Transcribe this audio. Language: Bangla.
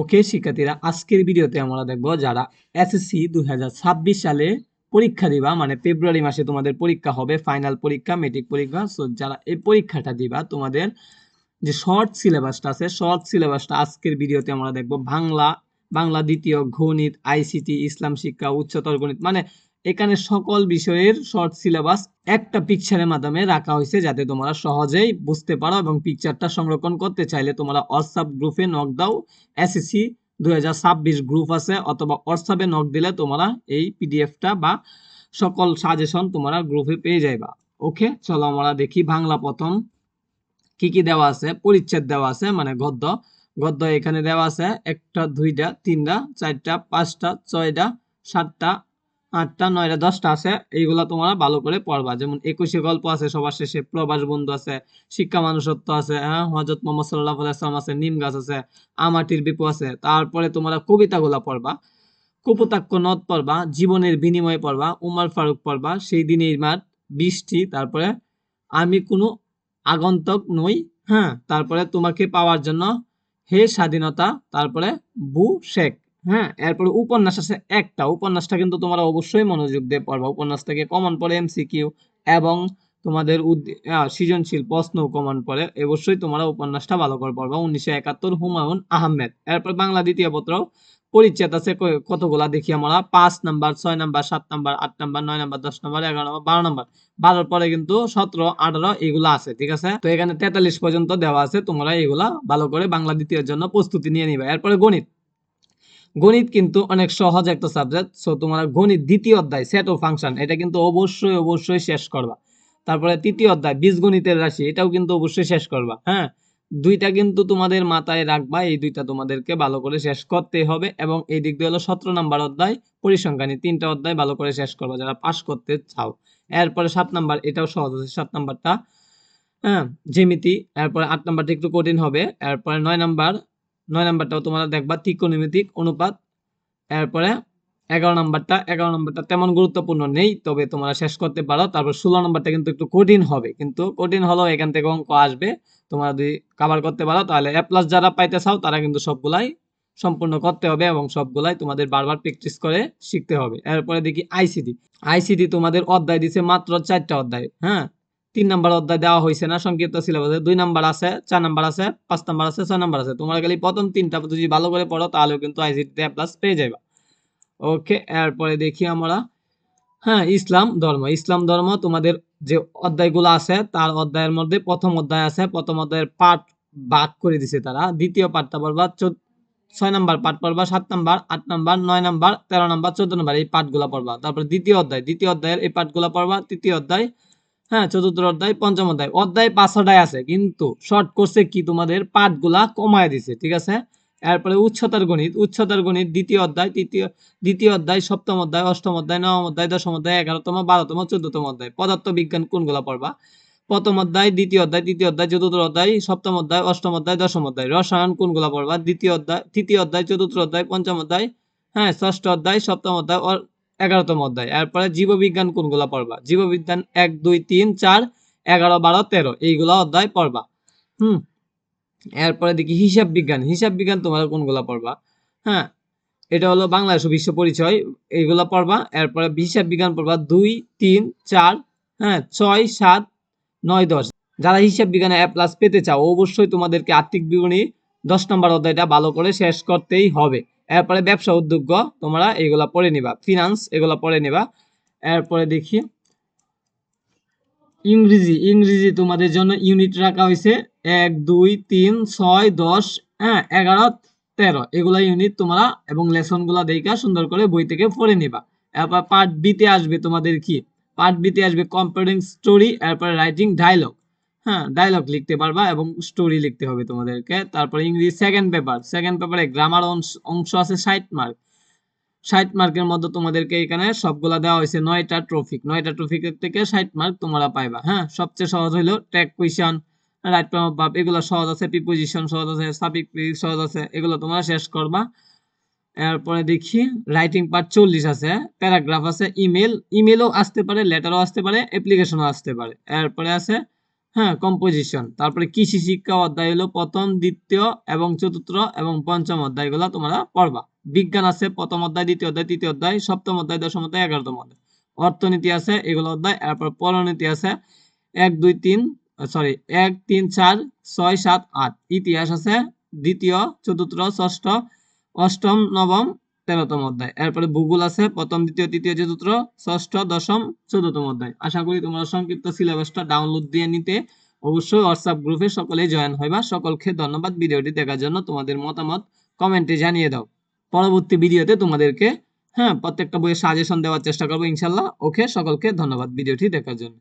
ওকে শিক্ষার্থীরা আজকের ভিডিওতে আমরা দেখব যারা এসএসসি দুই সালে পরীক্ষা দিবা মানে ফেব্রুয়ারি মাসে তোমাদের পরীক্ষা হবে ফাইনাল পরীক্ষা মেট্রিক পরীক্ষা। সো যারা এই পরীক্ষাটা দিবা, তোমাদের যে শর্ট সিলেবাসটা আছে শর্ট সিলেবাসটা আজকের ভিডিওতে আমরা দেখব বাংলা বাংলা দ্বিতীয় গণিত আইসিটি ইসলাম শিক্ষা, উচ্চতর গণিত মানে এখানে সকল বিষয়ের শর্ট সিলেবাস একটা পিকচারের মাধ্যমে রাখা হয়েছে যাতে তোমরা সহজেই বুঝতে পারো এবং পিকচারটা সংরক্ষণ করতে চাইলে তোমরা হোয়াটসঅ্যাপ গ্রুপে নক দাও এসএসসি দুই গ্রুপ আছে, অথবা হোয়াটসঅ্যাপে নক দিলে তোমরা এই পিডিএফটা বা সকল সাজেশন তোমরা গ্রুপে পেয়ে যাইবা। ওকে চলো আমরা দেখি বাংলা প্রথম। কি কি দেওয়া আছে? পরিচ্ছেদ দেওয়া আছে মানে গদ্য। গদ্য এখানে দেওয়া আছে একটা, দুইটা, তিনটা, চারটা, পাঁচটা, ছয়টা, সাতটা আটটা, নয়টা, দশটা আছে, এইগুলা তোমরা ভালো করে পড়বা। যেমন একুশে গল্প আছে সবার শেষে, প্রবাস বন্ধু আছে, শিক্ষা মানুষত্ব আছে হ্যাঁ হজরত মোহাম্মদ সাল্লাহ আসলাম আছে, নিম গাছ আছে, আমাটির বিপু আছে, তারপরে তোমরা কবিতাগুলা পড়বা, কপোতাক্ষ নদ পড়বা, জীবনের বিনিময় পড়বা, উমার ফারুক পড়বা, সেই দিনের মাঠ বৃষ্টি, তারপরে আমি কোনো আগন্তক নই হ্যাঁ তারপরে তোমাকে পাওয়ার জন্য হে স্বাধীনতা, তারপরে বু শেখ। হ্যাঁ এরপরে উপন্যাস আছে একটা। উপন্যাসটা কিন্তু তোমরা অবশ্যই মনোযোগ দিয়ে পড়বা। উপন্যাস থেকে কমন পড়ে এমসিকিউ এবং তোমাদের সৃজনশীল প্রশ্ন কমন পড়ে। অবশ্যই তোমরা উপন্যাসটা ভালো করে পড়বা। উনিশশো একাত্তর হুমায়ুন আহমেদ। এরপর বাংলা দ্বিতীয় পত্র। পরিচ্ছেদ আছে কতগুলা? দেখি আমরা। পাঁচ নাম্বার, ছয় নাম্বার, সাত নাম্বার, আট নাম্বার, নয় নাম্বার, দশ নাম্বার, এগারো নাম্বার, বারো নাম্বার। বারোর পরে কিন্তু সতেরো, আঠারো এগুলা আছে, ঠিক আছে? তো এখানে তেতাল্লিশ পর্যন্ত দেওয়া আছে। তোমরা এগুলা ভালো করে বাংলা দ্বিতীয়ের জন্য প্রস্তুতি নিয়ে নিবে। এরপরে গণিত। গণিত কিন্তু অনেক সহজ একটা সাবজেক্ট সো তোমরা গণিত দ্বিতীয় অধ্যায় সেট ও ফাংশন এটা কিন্তু অবশ্যই অবশ্যই শেষ করবা। তারপরে তৃতীয় অধ্যায়, বীজগণিতের রাশি, এটাও কিন্তু অবশ্যই শেষ করবা হ্যাঁ? দুইটা কিন্তু তোমাদের মাথায় রাখবা, এই দুইটা তোমাদেরকে ভালো করে শেষ করতে হবে, এবং এই দিক দিয়ে হলো সতেরো নাম্বার অধ্যায়, পরিসংখ্যান তিনটা অধ্যায় ভালো করে শেষ করবা, যারা পাশ করতে চাও। এরপরে সাত নাম্বার, এটাও সহজ আছে, সাত নাম্বারটা হ্যাঁ জ্যামিতি, এরপরে আট নাম্বারটা একটু কঠিন হবে, এরপরে নয় নাম্বার নয় নাম্বারটাও তোমরা দেখবা ত্রিকোণমিতিক অনুপাত। এরপরে এগারো নাম্বারটা এগারো নাম্বারটা তেমন গুরুত্বপূর্ণ নেই, তবে তোমরা শেষ করতে পারো। তারপর ষোলো নাম্বারটা কিন্তু একটু কঠিন হবে, কিন্তু কঠিন হলেও এখান থেকে অঙ্ক আসবে। তোমরা যদি কাভার করতে পারো, তাহলে এ প্লাস যারা পাইতে চাও, তারা কিন্তু সবগুলাই সম্পূর্ণ করতে হবে এবং সবগুলাই তোমাদের বারবার প্র্যাকটিস করে শিখতে হবে। এরপরে দেখি আইসিডি আইসিডি তোমাদের অধ্যায় দিছে মাত্র চারটা অধ্যায় হ্যাঁ? তিন নাম্বার অধ্যায় দেওয়া হয়েছে না, সংক্ষিপ্ত সিলেবাসে দুই নাম্বার আছে, চার নাম্বার আছে, পাঁচ নাম্বার আছে, ছয় নাম্বার আছে। তোমরা খালি প্রথম তিনটা যদি ভালো করে পড়ো তাহলেও কিন্তু আইসিটিতে প্লাস পেয়ে যাবে ওকে এরপরে দেখি আমরা। হ্যাঁ ইসলাম ধর্ম। ইসলাম ধর্ম তোমাদের যে অধ্যায়গুলো আছে, তার অধ্যায়ের মধ্যে প্রথম অধ্যায় আছে। প্রথম অধ্যায়ের পাঠ ভাগ করে দিছে তারা। দ্বিতীয় পাঠটা পড়বা ছয় নাম্বার পাঠ পড়বা, সাত নাম্বার, আট নাম্বার, নয় নাম্বার, তেরো নাম্বার, চোদ্দ নাম্বার এই পাঠগুলো পড়বা। তারপর দ্বিতীয় অধ্যায়। দ্বিতীয় অধ্যায়ের এই পাঠগুলো পড়বা। তৃতীয় অধ্যায় হ্যাঁ চতুর্থ অধ্যায়, পঞ্চম অধ্যায়। অধ্যায় পাঁচশোটাই আছে, কিন্তু শর্ট কোর্সে কি তোমাদের পাঠগুলা কমায় দিছে, ঠিক আছে? এরপরে উচ্চতার গণিত উচ্চতার গণিত, দ্বিতীয় অধ্যায়, তৃতীয়, দ্বিতীয় অধ্যায়, সপ্তম অধ্যায়, অষ্টম অধ্যায়, নবম অধ্যায়, দশম অধ্যায়, এগারোতম, বারোতম, চোদ্দতম অধ্যায়। পদার্থ বিজ্ঞান কোনগুলা পড়বা? প্রথম অধ্যায়, দ্বিতীয় অধ্যায়, তৃতীয় অধ্যায়, চতুর্থ অধ্যায়, সপ্তম অধ্যায়, অষ্টম অধ্যায়, দশম অধ্যায়। রসায়ন কোনগুলা পড়বা? দ্বিতীয় অধ্যায়, তৃতীয় অধ্যায়, চতুর্থ অধ্যায়, পঞ্চম অধ্যায় হ্যাঁ ষষ্ঠ অধ্যায়, সপ্তম অধ্যায় এগারোতম অধ্যায়। এরপরে জীববিজ্ঞান কোনগুলা পড়বা? জীববিজ্ঞান এক, দুই, তিন, চার, এগারো, বারো, তেরো। এইগুলা অধ্যায় পড়বা। হুম। এরপরে দেখি হিসাব বিজ্ঞান। হিসাব বিজ্ঞান তোমরা কোনগুলা পড়বা? হ্যাঁ এটা হলো বাংলাদেশ বিশ্ব পরিচয়। এইগুলা পড়বা। এরপরে হিসাব বিজ্ঞান পড়বা দুই, তিন, চার হ্যাঁ ছয়, সাত, নয়, দশ। যারা হিসাব বিজ্ঞানে এ প্লাস পেতে চাও, অবশ্যই তোমাদেরকে আর্থিক বিবরণী দশ নম্বর অধ্যায়টা ভালো করে শেষ করতেই হবে। এরপরে ব্যবসা উদ্যোগ, তোমরা এগুলা পড়ে নিবা। ফিনান্স এগুলা পড়ে নিবা। এরপরে দেখি, ইংরেজি ইংরেজি তোমাদের জন্য ইউনিট রাখা হয়েছে। এক, দুই, তিন, ছয়, দশ হ্যাঁ এগারো, তেরো। এগুলা ইউনিট তোমরা এবং লেসনগুলা দেখা সুন্দর করে বই থেকে পড়ে নিবা। এরপর পার্ট বিতে আসবে তোমাদের কি? পার্ট বিতে আসবে কম্পিউটিং স্টোরি এরপরে রাইটিং ডায়লগ হ্যাঁ ডায়লগ লিখতে পারবা এবং স্টোরি লিখতে হবে তোমাদেরকে। তারপরে ইংরেজি সেকেন্ড পেপার সেকেন্ড পেপারে গ্রামার অংশ আছে ষাট মার্ক ষাট মার্কের মধ্যে তোমাদেরকে এখানে সবগুলা দেওয়া হয়েছে নয়টা ট্রফিক নয়টা ট্রফিকের থেকে ষাট মার্ক তোমরা পাইবা হ্যাঁ? সবচেয়ে সহজ হইল ট্যাগ কুইশন রাইট ফ্রম এগুলো সহজ আছে প্রিপোজিশন সহজ আছে সাবিক সহজ আছে, এগুলো তোমরা শেষ করবা। এরপরে দেখি রাইটিং পার্ট চল্লিশ আছে প্যারাগ্রাফ আছে ইমেল ইমেলও আসতে পারে লেটারও আসতে পারে অ্যাপ্লিকেশনও আসতে পারে। এরপরে আছে হ্যাঁ কম্পোজিশন তারপরে কৃষি শিক্ষা অধ্যায় হলো প্রথম, দ্বিতীয় এবং চতুর্থ এবং পঞ্চম অধ্যায়গুলো তোমরা পড়বা। বিজ্ঞান আছে প্রথম অধ্যায়, দ্বিতীয় অধ্যায়, তৃতীয় অধ্যায়, সপ্তম অধ্যায়, দশম অধ্যায়, এগারোতম অধ্যায়। অর্থনীতি আছে, এগুলো অধ্যায়। এরপর পরনীতি আছে, এক, দুই, তিন সরি এক, তিন, চার, ছয়, সাত, আট। ইতিহাস আছে, দ্বিতীয়, চতুর্থ, ষষ্ঠ, অষ্টম, নবম তেরোতম অধ্যায়। এরপরে ভূগোল আছে, প্রথম, দ্বিতীয়, তৃতীয়, চতুর্থ, ষষ্ঠ, দশম চতুর্থম অধ্যায়। আশা করি তোমরা সংক্ষিপ্ত সিলেবাসটা ডাউনলোড দিয়ে নিতে অবশ্যই হোয়াটসঅ্যাপ গ্রুপে সকলেই জয়েন হইবা। সকলকে ধন্যবাদ ভিডিওটি দেখার জন্য। তোমাদের মতামত কমেন্টে জানিয়ে দাও। পরবর্তী ভিডিওতে তোমাদেরকে হ্যাঁ প্রত্যেকটা বইয়ের সাজেশন দেওয়ার চেষ্টা করব ইনশাল্লাহ। ওকে, সকলকে ধন্যবাদ ভিডিওটি দেখার জন্য।